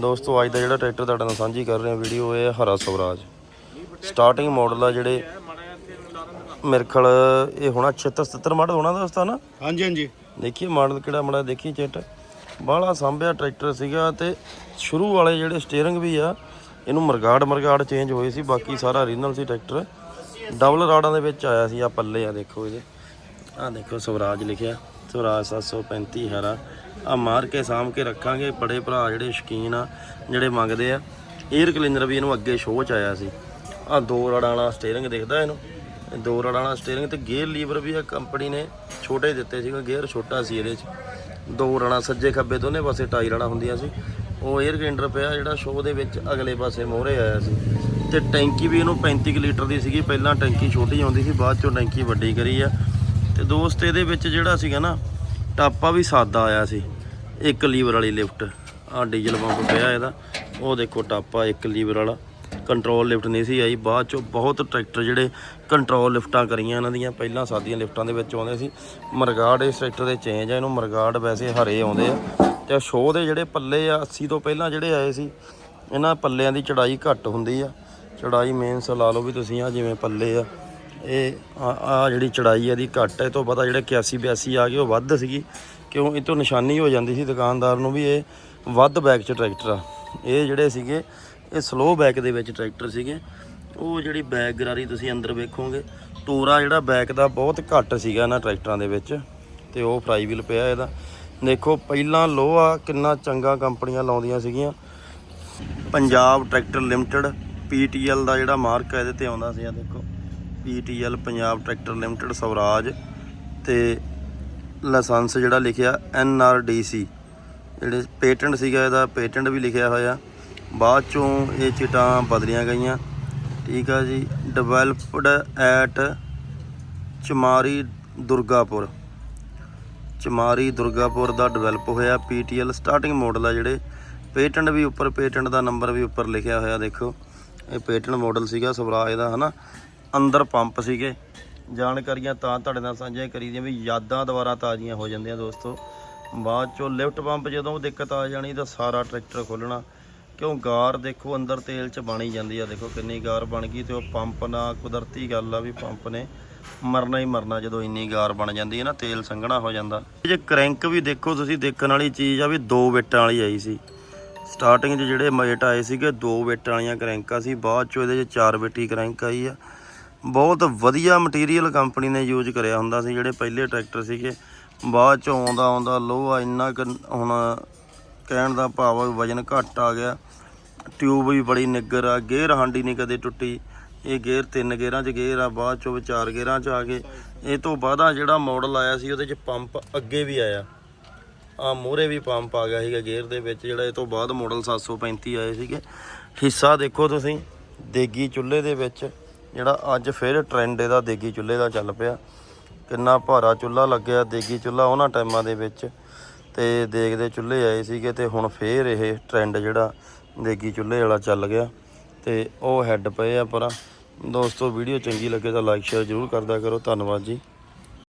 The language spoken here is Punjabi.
ਦੋਸਤੋ ਅੱਜ ਦਾ ਜਿਹੜਾ ਟਰੈਕਟਰ ਤੁਹਾਡੇ ਨਾਲ ਸਾਂਝੀ ਕਰ ਰਹੇ ਹਾਂ ਵੀਡੀਓ ਇਹ ਹਰਾ ਸਵਰਾਜ। ਸਟਾਰਟਿੰਗ ਮਾਡਲ ਆ ਜਿਹੜੇ ਮੇਰੇ ਖਿਆਲ ਇਹ ਹੋਣਾ 76 77 ਮਾਡਲ ਹੋਣਾ ਦੋਸਤਾਂ ਨਾ ਹਾਂਜੀ ਹਾਂਜੀ। ਦੇਖੀਏ ਮਾਡਲ ਕਿਹੜਾ ਮੜਾ ਦੇਖੀ ਚਿੱਟ। ਬਾਹਲਾ ਸਾਂਭਿਆ ਟਰੈਕਟਰ ਸੀਗਾ ਤੇ ਸ਼ੁਰੂ ਵਾਲੇ ਜਿਹੜੇ ਸਟੀਅਰਿੰਗ ਵੀ ਆ ਇਹਨੂੰ ਮਰਗਾੜ ਮਰਗਾੜ ਚੇਂਜ ਹੋਏ ਸੀ ਬਾਕੀ ਸਾਰਾ ਰੀਨਲ ਸੀ ਟਰੈਕਟਰ। ਡਬਲ ਰਾਡਾਂ ਦੇ ਵਿੱਚ ਆਇਆ ਸੀ ਆ ਪੱਲੇ ਆ ਦੇਖੋ ਇਹਦੇ। ਆ ਦੇਖੋ ਸਵਰਾਜ ਲਿਖਿਆ। ਸਵਰਾਜ 735 ਹਰਾ। ਆ ਮਾਰ ਕੇ ਸਾਂਭ ਕੇ ਰੱਖਾਂਗੇ। ਬੜੇ ਭਰਾ ਜਿਹੜੇ ਸ਼ਕੀਨ ਆ, ਜਿਹੜੇ ਮੰਗਦੇ ਆ। 에ਅਰ ਕਲੀਨਰ ਵੀ ਇਹਨੂੰ ਅੱਗੇ ਸ਼ੋਅ ਚ ਆਇਆ ਸੀ। ਆ ਦੋ ਰੜਾਂ ਵਾਲਾ ਸਟੀਅਰਿੰਗ ਦਿਖਦਾ ਇਹਨੂੰ। ਦੋ ਰੜਾਂ ਵਾਲਾ ਸਟੀਅਰਿੰਗ ਤੇ ਗੇਅਰ ਲੀਵਰ ਵੀ ਆ ਕੰਪਨੀ ਨੇ ਛੋਟੇ ਦਿੱਤੇ ਸੀਗਾ ਗੇਅਰ ਛੋਟਾ ਸੀ ਇਹਦੇ 'ਚ। ਦੋ ਰਾਡਾਂ ਸੱਜੇ ਖੱਬੇ ਦੋਨੇ ਪਾਸੇ ਟਾਈ ਰੜਾਂ ਹੁੰਦੀਆਂ ਸੀ। ਉਹ 에ਅਰ ਕਲੀਨਰ ਪਿਆ ਜਿਹੜਾ ਸ਼ੋਅ ਦੇ ਵਿੱਚ ਅਗਲੇ ਪਾਸੇ ਮੋਹਰੇ ਆਇਆ ਸੀ। ਤੇ ਟੈਂਕੀ ਵੀ ਇਹਨੂੰ 35 ਕੁ ਲੀਟਰ ਦੀ ਸੀਗੀ। ਪਹਿਲਾਂ ਟੈਂਕੀ ਛੋਟੀ ਆਉਂਦੀ ਸੀ, ਬਾਅਦ ਚੋਂ ਟੈਂਕੀ ਵੱਡੀ ਕਰੀ ਆ। ਤੇ ਦੋਸਤ ਇਹਦੇ ਵਿੱਚ ਜਿਹੜਾ ਸੀਗਾ ਨਾ, ਟਾਪਾ ਵੀ ਸਾਦਾ ਆਇਆ ਸੀ, ਇੱਕ ਲੀਵਰ ਵਾਲੀ ਲਿਫਟ। ਆ ਡੀਜ਼ਲ ਪੰਪ ਪਿਆ ਇਹਦਾ, ਉਹ ਦੇਖੋ ਟਾਪਾ ਇੱਕ ਲੀਵਰ ਵਾਲਾ। ਕੰਟਰੋਲ ਲਿਫਟ ਨਹੀਂ ਸੀ ਆਈ, ਬਾਅਦ ਚੋਂ ਬਹੁਤ ਟਰੈਕਟਰ ਜਿਹੜੇ ਕੰਟਰੋਲ ਲਿਫਟਾਂ ਕਰੀਆਂ ਇਹਨਾਂ ਦੀਆਂ, ਪਹਿਲਾਂ ਸਾਦੀਆਂ ਲਿਫਟਾਂ ਦੇ ਵਿੱਚ ਆਉਂਦੇ ਸੀ। ਮਰਗਾੜ ਇਸ ਟਰੈਕਟਰ ਦੇ ਚੇਂਜ ਆ, ਇਹਨੂੰ ਮਰਗਾੜ ਵੈਸੇ ਹਰੇ ਆਉਂਦੇ ਆ। ਤੇ ਸ਼ੋਅ ਦੇ ਜਿਹੜੇ ਪੱਲੇ ਆ 80 ਤੋਂ ਪਹਿਲਾਂ ਜਿਹੜੇ ਆਏ ਸੀ, ਇਹਨਾਂ ਪੱਲਿਆਂ ਦੀ ਚੜਾਈ ਘੱਟ ਹੁੰਦੀ ਆ। ਚੜਾਈ ਮੇਨਸ ਲਾ ਲਓ ਵੀ ਤੁਸੀਂ ਆ ਜਿਵੇਂ ਪੱਲੇ ਆ ਇਹ ਆ ਜਿਹੜੀ ਚੜਾਈ ਇਹਦੀ ਘੱਟ ਹੈ, ਇਹ ਤੋਂ ਪਤਾ ਜਿਹੜੇ 81 82 ਆ ਗਏ ਉਹ ਵੱਧ ਸੀਗੀ। ਕਿਉਂ? ਇਹ ਤੋਂ ਨਿਸ਼ਾਨੀ ਹੋ ਜਾਂਦੀ ਸੀ ਦੁਕਾਨਦਾਰ ਨੂੰ ਵੀ ਇਹ ਵੱਧ ਬੈਕ 'ਚ ਟਰੈਕਟਰ ਆ। ਇਹ ਜਿਹੜੇ ਸੀਗੇ, ਇਹ ਸਲੋ ਬੈਕ ਦੇ ਵਿੱਚ ਟਰੈਕਟਰ ਸੀਗੇ। ਉਹ ਜਿਹੜੀ ਬੈਕ ਗਰਾਰੀ ਤੁਸੀਂ ਅੰਦਰ ਵੇਖੋਗੇ, ਟੋਰਾ ਜਿਹੜਾ ਬੈਕ ਦਾ ਬਹੁਤ ਘੱਟ ਸੀਗਾ ਇਹਨਾਂ ਟਰੈਕਟਰਾਂ ਦੇ ਵਿੱਚ ਤੇ ਉਹ ਫਰਾਈ ਵੀਲ ਪਿਆ ਇਹਦਾ। ਦੇਖੋ, ਪਹਿਲਾਂ ਲੋਹਾ ਕਿੰਨਾ ਚੰਗਾ ਕੰਪਨੀਆਂ ਲਾਉਂਦੀਆਂ ਸੀਗੀਆਂ। ਪੰਜਾਬ ਟਰੈਕਟਰ ਲਿਮਟਿਡ ਪੀਟੀਐਲ ਦਾ ਜਿਹੜਾ ਮਾਰਕ ਹੈ ਇਹਦੇ ਤੇ ਆਉਂਦਾ ਸੀ ਆ, ਦੇਖੋ। PTL Punjab tractor limited Swaraj ਤੇ ਲਾਇਸੈਂਸ ਜਿਹੜਾ ਲਿਖਿਆ ਐਨਆਰਡੀਸੀ ਜਿਹੜੇ ਪੇਟੈਂਟ ਸੀਗਾ ਇਹਦਾ ਪੇਟੈਂਟ ਵੀ ਲਿਖਿਆ ਹੋਇਆ। ਬਾਅਦ ਚੋਂ ਇਹ ਚਿਟਾਂ ਬਦਲੀਆਂ ਗਈਆਂ। ਠੀਕ ਆ ਜੀ ਡਿਵੈਲਪਡ ਐਟ ਚਮਾਰੀ ਦੁਰਗਾਪੁਰ। ਚਮਾਰੀ ਦੁਰਗਾਪੁਰ ਦਾ ਡਿਵੈਲਪ ਹੋਇਆ, ਪੀਟੀਐਲ ਸਟਾਰਟਿੰਗ ਮਾਡਲ ਆ ਜਿਹੜੇ। ਪੇਟੈਂਟ ਵੀ ਉੱਪਰ, ਪੇਟੈਂਟ ਦਾ ਨੰਬਰ ਵੀ ਉੱਪਰ ਲਿਖਿਆ ਹੋਇਆ, ਦੇਖੋ। ਇਹ ਪੇਟੈਂਟ ਮਾਡਲ ਸੀਗਾ ਸਵਰਾਜ ਦਾ, ਹਨਾ? ਅੰਦਰ ਪੰਪ ਸੀਗੇ। ਜਾਣਕਾਰੀਆਂ ਤਾਂ ਤੁਹਾਡੇ ਨਾਲ ਸਾਂਝੀਆਂ ਕਰੀ ਦੀਆਂ ਵੀ ਯਾਦਾਂ ਦੁਬਾਰਾ ਤਾਜ਼ੀਆਂ ਹੋ ਜਾਂਦੀਆਂ ਦੋਸਤੋ। ਬਾਅਦ ਚੋਂ ਲਿਫਟ ਪੰਪ ਜਦੋਂ ਦਿੱਕਤ ਆ ਜਾਣੀ ਤਾਂ ਸਾਰਾ ਟਰੈਕਟਰ ਖੋਲਣਾ ਕਿਉਂ ਗਾਰ ਦੇਖੋ ਅੰਦਰ ਤੇਲ ਚ ਬਣੀ ਜਾਂਦੀ ਆ, ਦੇਖੋ ਕਿੰਨੀ ਗਾਰ ਬਣ ਗਈ ਤੇ ਉਹ ਪੰਪ ਨਾਲ ਕੁਦਰਤੀ ਗੱਲ ਆ ਵੀ ਪੰਪ ਨੇ ਮਰਨਾ ਹੀ ਮਰਨਾ ਜਦੋਂ ਇੰਨੀ ਗਾਰ ਬਣ ਜਾਂਦੀ ਹੈ ਨਾ, ਤੇਲ ਸੰਘਣਾ ਹੋ ਜਾਂਦਾ। ਜੇ ਕਰੈਂਕ ਵੀ ਦੇਖੋ ਤੁਸੀਂ, ਦੇਖਣ ਵਾਲੀ ਚੀਜ਼ ਆ ਵੀ ਦੋ ਵੇਟਾਂ ਵਾਲੀ ਆਈ ਸੀ। ਸਟਾਰਟਿੰਗ 'ਚ ਜਿਹੜੇ ਮਜਟ ਆਏ ਸੀਗੇ, ਦੋ ਵੇਟਾਂ ਵਾਲੀਆਂ ਕਰੈਂਕਾਂ ਸੀ, ਬਾਅਦ 'ਚ ਇਹਦੇ 'ਚ ਚਾਰ ਵੇਟੀ ਕਰੈਂਕ ਆਈ ਆ। ਬਹੁਤ ਵਧੀਆ ਮਟੀਰੀਅਲ ਕੰਪਨੀ ਨੇ ਯੂਜ਼ ਕਰਿਆ ਹੁੰਦਾ ਸੀ, ਜਿਹੜੇ ਪਹਿਲੇ ਟਰੈਕਟਰ ਸੀਗੇ। ਬਾਅਦ 'ਚ ਆਉਂਦਾ ਆਉਂਦਾ ਲੋਹਾ ਇੰਨਾ ਕੁ ਹੁਣ ਕਹਿਣ ਦਾ ਭਾਵ ਵਜਨ ਘੱਟ ਆ ਗਿਆ। ਟਿਊਬ ਵੀ ਬੜੀ ਨਿੱਗਰ ਆ ਗੇਅਰ ਹਾਂਡੀ ਨਹੀਂ ਕਦੇ ਟੁੱਟੀ। ਇਹ ਗੇਅਰ ਤਿੰਨ ਗੇਅਰਾਂ 'ਚ ਗੇਅਰ ਆ, ਬਾਅਦ 'ਚੋਂ ਵੀ ਚਾਰ ਗੇਅਰਾਂ 'ਚ ਆ ਗਏ। ਇਹ ਤੋਂ ਬਾਅਦ ਜਿਹੜਾ ਮਾਡਲ ਆਇਆ ਸੀ, ਉਹਦੇ 'ਚ ਪੰਪ ਅੱਗੇ ਵੀ ਆਇਆ। ਆ ਮੋਹਰੇ ਵੀ ਪੰਪ ਆ ਗਿਆ ਸੀਗਾ ਗੇਅਰ ਦੇ ਵਿੱਚ, ਜਿਹੜਾ ਇਹ ਤੋਂ ਬਾਅਦ ਮਾਡਲ 735 ਆਏ ਸੀਗੇ। ਹਿੱਸਾ ਦੇਖੋ ਤੁਸੀਂ, ਦੇਗੀ ਚੁੱਲ੍ਹੇ ਦੇ ਵਿੱਚ। ਜਿਹੜਾ ਅੱਜ ਫਿਰ ਟ੍ਰੈਂਡ ਇਹਦਾ ਦੇਗੀ ਚੁੱਲ੍ਹੇ ਦਾ ਚੱਲ ਪਿਆ। ਕਿੰਨਾ ਭਾਰਾ ਚੁੱਲ੍ਹਾ ਲੱਗਿਆ ਦੇਗੀ ਚੁੱਲ੍ਹਾ ਉਹਨਾਂ ਟਾਈਮਾਂ ਦੇ ਵਿੱਚ। ਤੇ ਦੇਖਦੇ ਚੁੱਲ੍ਹੇ ਆਏ ਸੀਗੇ ਤੇ ਹੁਣ ਫੇਰ ਇਹ ਟ੍ਰੈਂਡ ਜਿਹੜਾ ਦੇਗੀ ਚੁੱਲ੍ਹੇ ਵਾਲਾ ਚੱਲ ਗਿਆ। ਤੇ ਉਹ ਹੈੱਡ ਪਏ ਆ ਪਰ। ਦੋਸਤੋ ਵੀਡੀਓ ਚੰਗੀ ਲੱਗੇ ਤਾਂ ਲਾਈਕ ਸ਼ੇਅਰ ਜ਼ਰੂਰ ਕਰਦਾ ਕਰੋ। ਧੰਨਵਾਦ ਜੀ।